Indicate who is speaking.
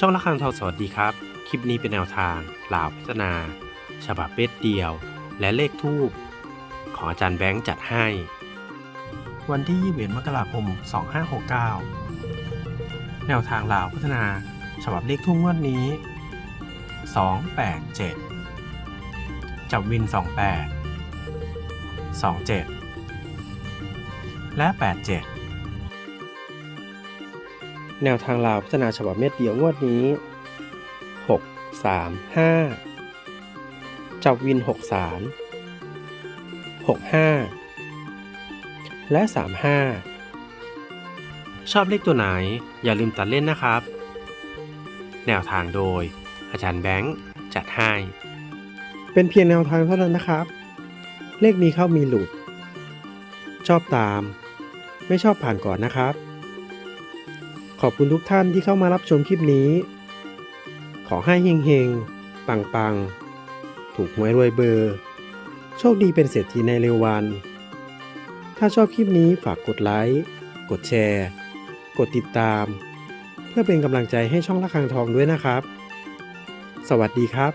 Speaker 1: ช่องละครังทองสวัสดีครับ คลิปนี้เป็นแนวทางลาวพัฒนา ฉบับเบ็ดเดียว และเลขทูบของอาจารย์แบงค์จัดให้ วันที่ 21 มกราคม 2569 แนวทางลาวพัฒนา ฉบับเลขทุ่งงวดนี้ 287 จับวิน 28 27 และ 87 แนวทางลาวพัฒนาฉบับเม็ดเดียวงวดนี้ 6 3 5 จับวิน 6 3 6 5 และ 3 5 ชอบเลขตัวไหนอย่าลืมตัดเล่นนะครับ แนวทางโดย อาจารย์แบงค์จัดให้ เป็นเพียงแนวทางเท่านั้นนะครับ เลขมีเข้ามีหลุด ชอบตาม ไม่ชอบผ่านก่อนนะครับ ขอบคุณทุกท่านที่เข้ามารับชมคลิปนี้ ขอให้เฮงๆปังๆถูกหวยรวยเบอร์ โชคดีเป็นเศรษฐีในเร็ววัน ถ้าชอบคลิปนี้ฝากกดไลค์ กดแชร์ กดติดตาม เพื่อเป็นกำลังใจให้ช่องละคังทองด้วยนะครับ สวัสดีครับ